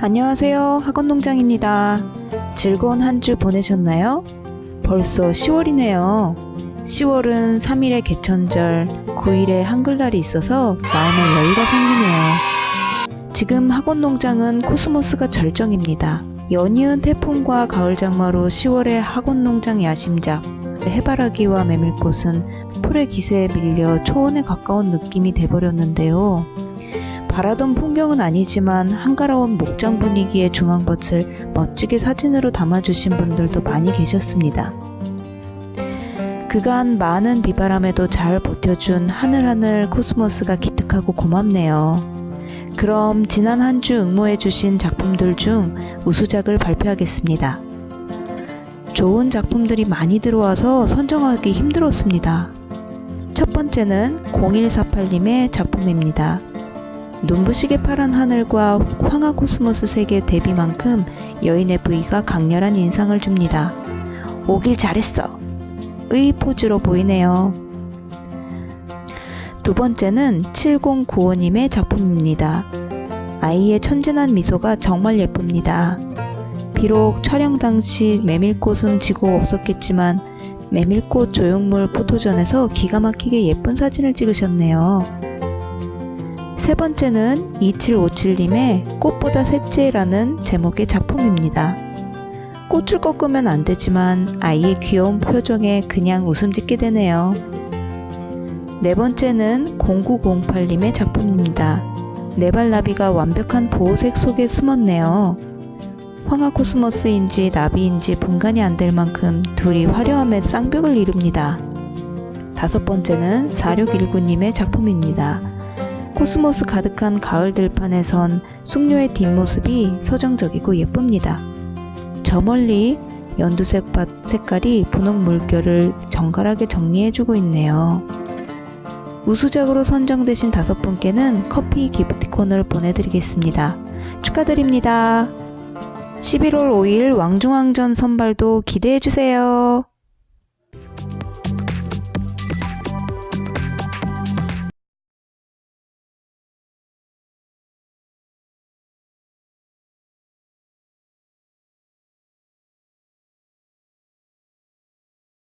안녕하세요. 학원농장입니다. 즐거운 한 주 보내셨나요? 벌써 10월이네요. 10월은 3일의 개천절, 9일의 한글날이 있어서 마음에 여유가 생기네요. 지금 학원농장은 코스모스가 절정입니다. 연이은 태풍과 가을 장마로 10월의 학원농장 야심작 해바라기와 메밀꽃은 풀의 기세에 밀려 초원에 가까운 느낌이 돼버렸는데요. 바라던 풍경은 아니지만 한가로운 목장 분위기의 중앙밭을 멋지게 사진으로 담아주신 분들도 많이 계셨습니다. 그간 많은 비바람에도 잘 버텨준 하늘하늘 코스모스가 기특하고 고맙네요. 그럼 지난 한 주 응모해주신 작품들 중 우수작을 발표하겠습니다. 좋은 작품들이 많이 들어와서 선정하기 힘들었습니다. 첫 번째는 0148님의 작품입니다. 눈부시게 파란 하늘과 황화 코스모스 색의 대비만큼 여인의 부위가 강렬한 인상을 줍니다. 오길 잘했어. 의 포즈로 보이네요. 두 번째는 7095님의 작품입니다. 아이의 천진한 미소가 정말 예쁩니다. 비록 촬영 당시 메밀꽃은 지고 없었겠지만 메밀꽃 조형물 포토전에서 기가 막히게 예쁜 사진을 찍으셨네요. 세 번째는 2757님의 꽃보다 셋째라는 제목의 작품입니다. 꽃을 꺾으면 안 되지만 아이의 귀여운 표정에 그냥 웃음 짓게 되네요. 네 번째는 0908님의 작품입니다. 네발나비가 완벽한 보호색 속에 숨었네요. 황화 코스모스인지 나비인지 분간이 안 될 만큼 둘이 화려함에 쌍벽을 이룹니다. 다섯 번째는 4619님의 작품입니다. 코스모스 가득한 가을 들판에선 숙녀의 뒷모습이 서정적이고 예쁩니다. 저 멀리 연두색 밭 색깔이 분홍 물결을 정갈하게 정리해주고 있네요. 우수작으로 선정되신 다섯 분께는 커피 기프티콘을 보내드리겠습니다. 축하드립니다. 11월 5일 왕중왕전 선발도 기대해주세요.